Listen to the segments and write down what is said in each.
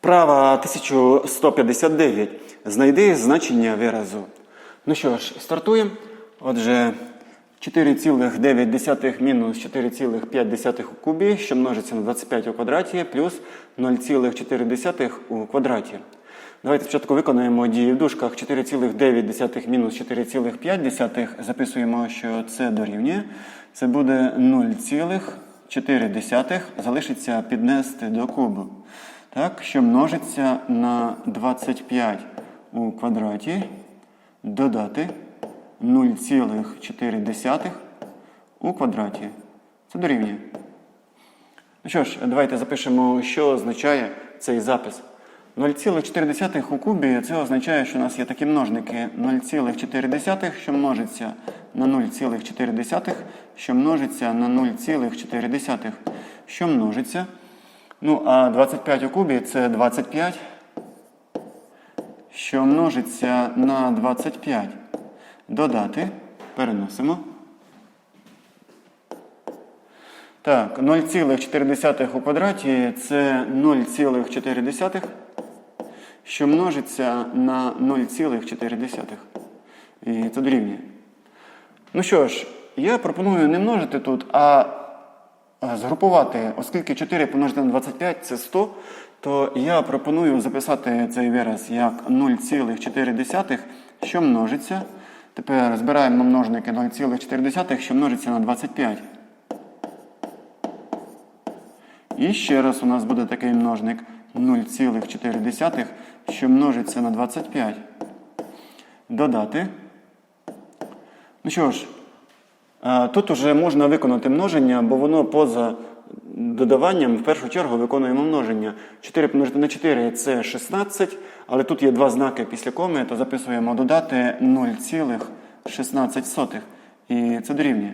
Вправа 1159. Знайди значення виразу. Ну що ж, стартуємо. Отже, 4,9 мінус 4,5 у кубі, що множиться на 25 у квадраті, плюс 0,4 у квадраті. Давайте спочатку виконаємо дії в дужках 4,9 мінус 4,5. Записуємо, що це дорівнює. Це буде 0,4. Залишиться піднести до кубу. Так, що множиться на 25 у квадраті, додати 0,4 у квадраті. Це дорівнює. Ну що ж, давайте запишемо, що означає цей запис. 0,4 у кубі це означає, що у нас є такі множники 0,4, що множиться на 0,4, що множиться на 0,4, що множиться. Ну, а 25 у кубі це 25, що множиться на 25. Додати. Переносимо. Так, 0,4 у квадраті це 0,4, що множиться на 0,4. І це дорівнює. Ну що ж, я пропоную не множити тут, а згрупувати, оскільки 4 помножити на 25 це 100, то я пропоную записати цей вираз як 0,4, що множиться. Тепер збираємо множники 0,4, що множиться на 25. І ще раз у нас буде такий множник 0,4, що множиться на 25. Додати. Ну що ж, тут вже можна виконати множення, бо воно поза додаванням в першу чергу виконуємо множення. 4 помножити на 4 це 16, але тут є два знаки після коми, то записуємо додати 0,16. І це дорівнює.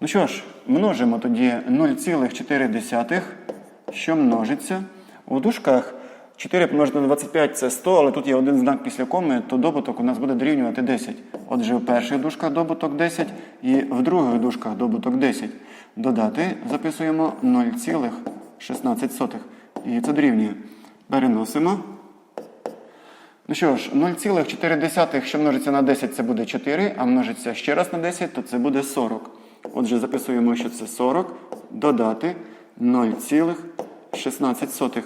Ну що ж, множимо тоді 0,4, що множиться. У дужках 4 помножити на 25 це 100, але тут є один знак після коми, то добуток у нас буде дорівнювати 10. Отже, в перших дужках добуток 10 і в других дужках добуток 10. Додати записуємо 0,16. І це дорівнює. Переносимо. Ну що ж, 0,4, що множиться на 10, це буде 4, а множиться ще раз на 10, то це буде 40. Отже, записуємо, що це 40, додати 0,16.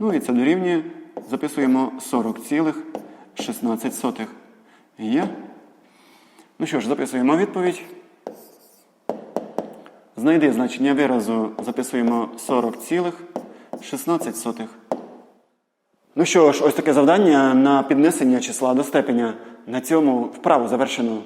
Ну і це дорівнює. Записуємо 40,16. Є. Ну що ж, записуємо відповідь. Знайди значення виразу, записуємо 40,16. Ну що ж, ось таке завдання на піднесення числа до степеня. На цьому вправу завершено.